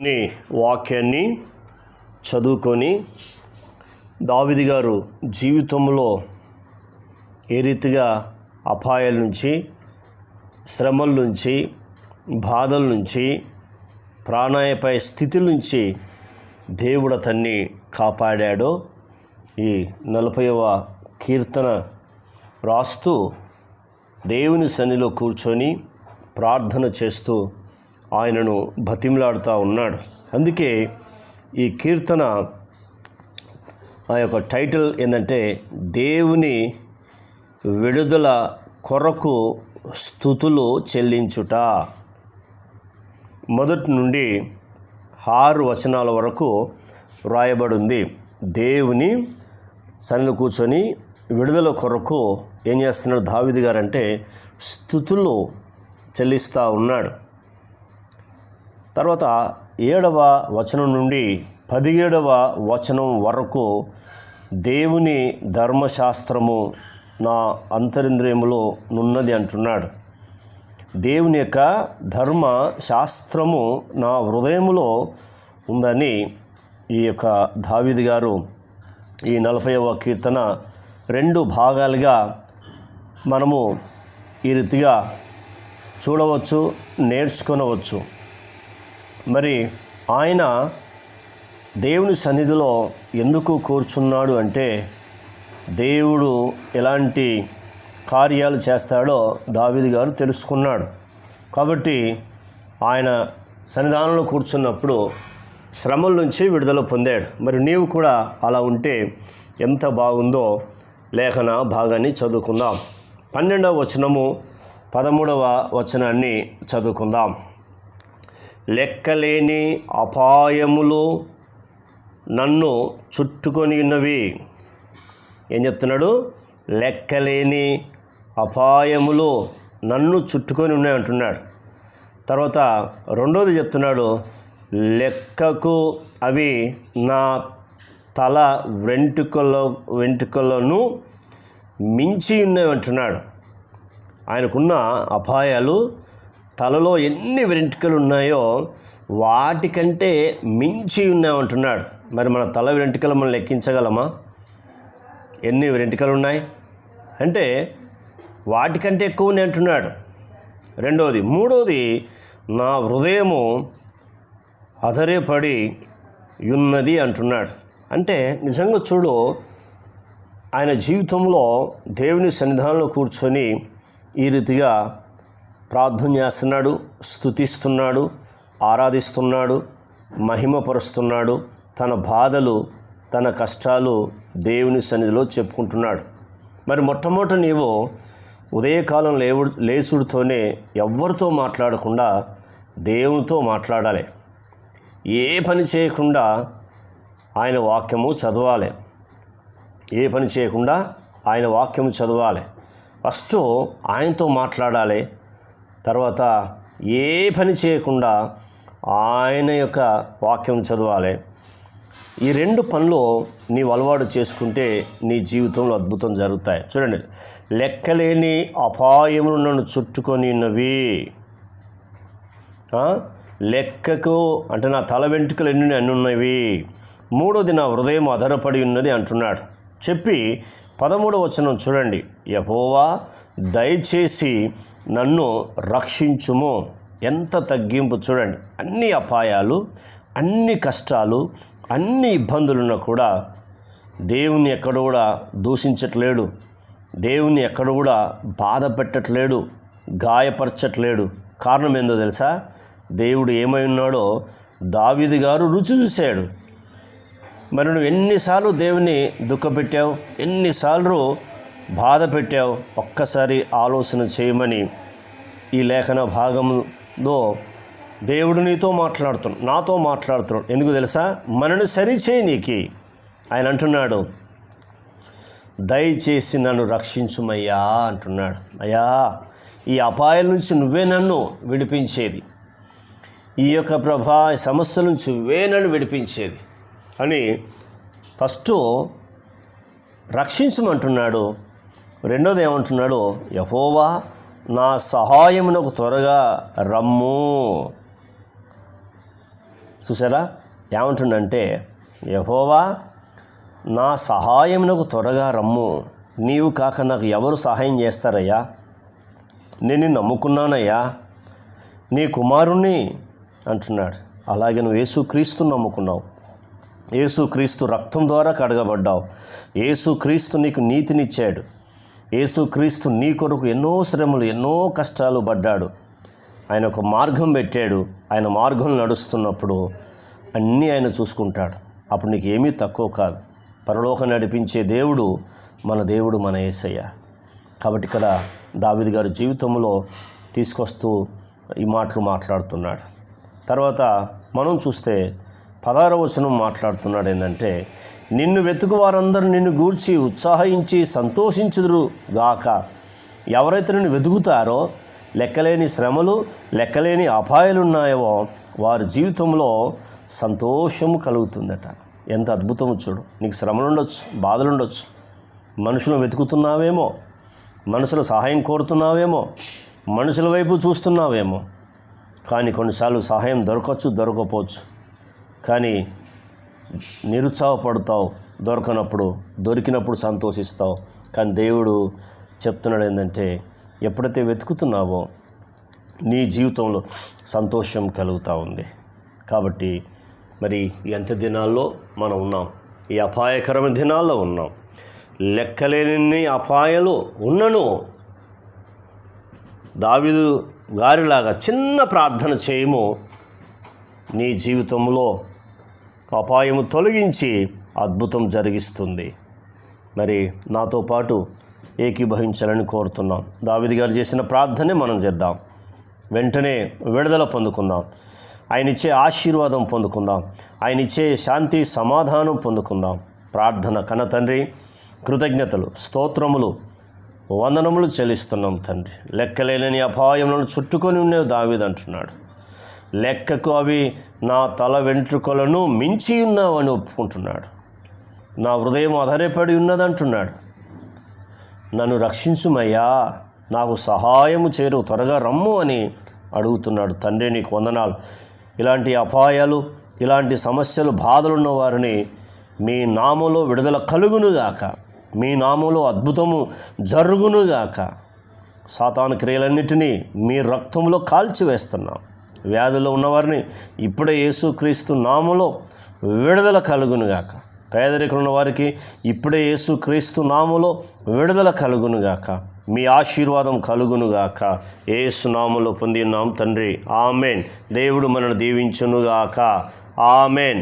ని వాక్యాన్ని చదువుకొని దావిది గారు జీవితంలో ఏ రీతిగా అపాయాల నుంచి శ్రమల నుంచి బాధల నుంచి ప్రాణాయపై స్థితి నుంచి దేవుడు అతన్ని కాపాడాడో ఈ నలభైవ కీర్తన రాస్తూ దేవుని సన్నిలో కూర్చొని ప్రార్థన చేస్తూ ఆయనను బతిమలాడుతూ ఉన్నాడు. అందుకే ఈ కీర్తన ఆ యొక్క టైటిల్ ఏంటంటే దేవుని విడుదల కొరకు స్థుతులు చెల్లించుట. మొదటి నుండి ఆరు వచనాల వరకు వ్రాయబడింది. దేవుని సన్నిలో కూర్చొని విడుదల కొరకు ఏం చేస్తున్నాడు దావిది గారు అంటే స్థుతులు చెల్లిస్తూ ఉన్నాడు. తర్వాత ఏడవ వచనం నుండి పదిహేడవ వచనం వరకు దేవుని ధర్మశాస్త్రము నా అంతరింద్రియములో నున్నది అంటున్నాడు. దేవుని యొక్క ధర్మ శాస్త్రము నా హృదయములో ఉందని ఈ యొక్క దావిది గారు ఈ నలభైవ కీర్తన రెండు భాగాలుగా మనము ఈ రీతిగా చూడవచ్చు నేర్చుకొనవచ్చు. మరి ఆయన దేవుని సన్నిధిలో ఎందుకు కూర్చున్నాడు అంటే దేవుడు ఎలాంటి కార్యాలు చేస్తాడో దావిది గారు తెలుసుకున్నాడు. కాబట్టి ఆయన సన్నిధానంలో కూర్చున్నప్పుడు శ్రమల నుంచి విడుదల పొందాడు. మరి నీవు కూడా అలా ఉంటే ఎంత బాగుందో లేఖన భాగాన్ని చదువుకుందాం. పన్నెండవ వచనము పదమూడవ వచనాన్ని చదువుకుందాం. లెక్కలేని అపాయములు నన్ను చుట్టుకొని ఉన్నవి. ఏం చెప్తున్నాడు? లెక్కలేని అపాయములు నన్ను చుట్టుకొని ఉన్నాయి అంటున్నాడు. తర్వాత రెండోది చెప్తున్నాడు లెక్కకు అవి నా తల వెంట్రుకల వెంట్రుకలను మించి ఉన్నాయి అంటున్నాడు. ఆయనకున్న అపాయాలు తలలో ఎన్ని వెంట్రుకలు ఉన్నాయో వాటికంటే మించి ఉన్నామంటున్నాడు మరి మన తల వెంట్రుకలు మనం లెక్కించగలమా? ఎన్ని వెంట్రుకలు ఉన్నాయి అంటే వాటికంటే ఎక్కువ ఉన్నాయి అంటున్నాడు. రెండవది మూడవది నా హృదయము అధరేపడి ఉన్నది అంటున్నాడు. అంటే నిజంగా చూడు ఆయన జీవితంలో దేవుని సన్నిధానంలో కూర్చొని ఈ రీతిగా ప్రార్థన చేస్తున్నాడు స్థుతిస్తున్నాడు ఆరాధిస్తున్నాడు మహిమపరుస్తున్నాడు. తన బాధలు తన కష్టాలు దేవుని సన్నిధిలో చెప్పుకుంటున్నాడు. మరి మొట్టమొదట నీవు ఉదయకాలం లేవు లేచుడితోనే ఎవరితో మాట్లాడకుండా దేవునితో మాట్లాడాలి. ఏ పని చేయకుండా ఆయన వాక్యము చదవాలి. ఏ పని చేయకుండా ఆయన వాక్యము చదవాలి. ఫస్ట్ ఆయనతో మాట్లాడాలి. తర్వాత ఏ పని చేయకుండా ఆయన యొక్క వాక్యం చదవాలి. ఈ రెండు పనులు నీవు అలవాటు చేసుకుంటే నీ జీవితంలో అద్భుతం జరుగుతాయి. చూడండి లెక్కలేని అపాయములు నన్ను చుట్టుకొని ఉన్నవి. లెక్కకు అంటే నా తల వెంట్రుకలు ఎన్ని అన్ని ఉన్నవి. మూడోది నా హృదయం ఆధారపడి ఉన్నది అంటున్నాడు. చెప్పి పదమూడవ వచనం చూడండి. యహోవా దయచేసి నన్ను రక్షించుము. ఎంత తగ్గింపు చూడండి. అన్ని అపాయాలు అన్ని కష్టాలు అన్ని ఇబ్బందులున్నా కూడా దేవుని ఎక్కడ కూడా దూషించట్లేడు. దేవుని ఎక్కడ కూడా బాధ పెట్టట్లేడు గాయపరచట్లేడు. కారణం ఏందో తెలుసా? దేవుడు ఏమై ఉన్నాడో దావిది గారు రుచి చూశాడు. మరి నువ్వు ఎన్నిసార్లు దేవుని దుఃఖపెట్టావు? ఎన్నిసార్లు బాధ పెట్టావు? ఒక్కసారి ఆలోచన చేయమని ఈ లేఖన భాగంలో దేవుడు నీతో మాట్లాడుతున్నాడు నాతో మాట్లాడుతున్నాడు. ఎందుకు తెలుసా? మనను సరిచేయి నీకి. ఆయన అంటున్నాడు దయచేసి నన్ను రక్షించుమయ్యా అంటున్నాడు. అయ్యా ఈ అపాయం నుంచి నువ్వే నన్ను విడిపించేది. ఈ యొక్క ప్రభా ఈ సమస్యల నుంచి నువ్వే నన్ను విడిపించేది. అని ఫస్ట్ రక్షించమంటున్నాడు. రెండోది ఏమంటున్నాడు యహోవా నా సహాయమునకు త్వరగా రమ్ము. చూసారా ఏమంటుండంటే యహోవా నా సహాయమునకు త్వరగా రమ్ము. నీవు కాక నాకు ఎవరు సహాయం చేస్తారయ్యా? నేను నమ్ముకున్నానయ్యా? నీ కుమారుణ్ణి? అంటున్నాడు. అలాగే నువ్వు యేసుక్రీస్తు నమ్ముకున్నావు. యేసుక్రీస్తు రక్తం ద్వారా కడగబడ్డావు. యేసుక్రీస్తు నీకు నీతినిచ్చాడు. యేసుక్రీస్తు నీ కొరకు ఎన్నో శ్రమలు ఎన్నో కష్టాలు పడ్డాడు. ఆయన ఒక మార్గం పెట్టాడు. ఆయన మార్గం నడుస్తున్నప్పుడు అన్నీ ఆయన చూసుకుంటాడు. అప్పుడు నీకు ఏమీ తక్కువ కాదు. పరలోకం నడిపించే దేవుడు మన దేవుడు మన యేసయ్య కాబట్టి ఇక్కడ దావిద్ గారి జీవితంలో తీసుకొస్తూ ఈ మాటలు మాట్లాడుతున్నాడు. తర్వాత మనం చూస్తే పదారవచనం మాట్లాడుతున్నాడు ఏంటంటే నిన్ను వెతుకు వారందరూ నిన్ను గూర్చి ఉత్సాహించి సంతోషించుదురు గాక. ఎవరైతే నిన్ను వెతుకుతారో లెక్కలేని శ్రమలు లెక్కలేని అపాయాలు ఉన్నాయో వారి జీవితంలో సంతోషము కలుగుతుందట. ఎంత అద్భుతము చూడు. నీకు శ్రమలు ఉండొచ్చు బాధలు ఉండొచ్చు మనుషులను వెతుకుతున్నావేమో మనుషుల సహాయం కోరుతున్నావేమో మనుషుల వైపు చూస్తున్నావేమో. కానీ కొన్నిసార్లు సహాయం దొరకవచ్చు దొరకపోవచ్చు కానీ నిరుత్సాహపడతావు దొరకనప్పుడు దొరికినప్పుడు సంతోషిస్తావు. కానీ దేవుడు చెప్తున్నాడు ఏంటంటే ఎప్పుడైతే వెతుకుతున్నావో నీ జీవితంలో సంతోషం కలుగుతూ ఉంది. కాబట్టి మరి ఎంత దినాల్లో మనం ఉన్నాం. ఈ అపాయకరమైన దినాల్లో ఉన్నాం. లెక్కలేని అపాయాలు ఉన్నను. దావిదు గారిలాగా చిన్న ప్రార్థన చేయము. నీ జీవితంలో అపాయము తొలగించి అద్భుతం జరిగిస్తుంది. మరి నాతో పాటు ఏకీభవించాలని కోరుతున్నాం. దావిది గారు చేసిన ప్రార్థనే మనం చేద్దాం. వెంటనే విడుదల పొందుకుందాం. ఆయన ఇచ్చే ఆశీర్వాదం పొందుకుందాం. ఆయన ఇచ్చే శాంతి సమాధానం పొందుకుందాం. ప్రార్థన కన్న తండ్రి కృతజ్ఞతలు స్తోత్రములు వందనములు చెల్లిస్తున్నాం తండ్రి. లెక్కలేని అపాయములను చుట్టుకొని ఉండేవి దావీదు అంటున్నాడు. లెక్కకు అవి నా తల వెంట్రుకలను మించి ఉన్నావని ఒప్పుకుంటున్నాడు. నా హృదయం ఆధారపడి ఉన్నదంటున్నాడు. నన్ను రక్షించుమయ్యా నాకు సహాయము చేరు త్వరగా రమ్ము అని అడుగుతున్నాడు తండ్రి. నీకు వందనాలు. ఇలాంటి అపాయాలు ఇలాంటి సమస్యలు బాధలున్న వారిని మీ నామలో విడుదల కలుగునుగాక. మీ నామలో అద్భుతము జరుగునుగాక. సాతాను క్రియలన్నిటినీ మీ రక్తంలో కాల్చివేస్తున్నాం. వ్యాధుల్లో ఉన్నవారిని ఇప్పుడే యేసుక్రీస్తు నామలో విడుదల కలుగునుగాక. పేదరికలు ఉన్న వారికి ఇప్పుడే యేసుక్రీస్తు నామలో విడుదల కలుగునుగాక. మీ ఆశీర్వాదం కలుగునుగాక. ఏసు నామలో తండ్రి. ఆమెన్. దేవుడు మనను దీవించునుగాక. ఆమెన్.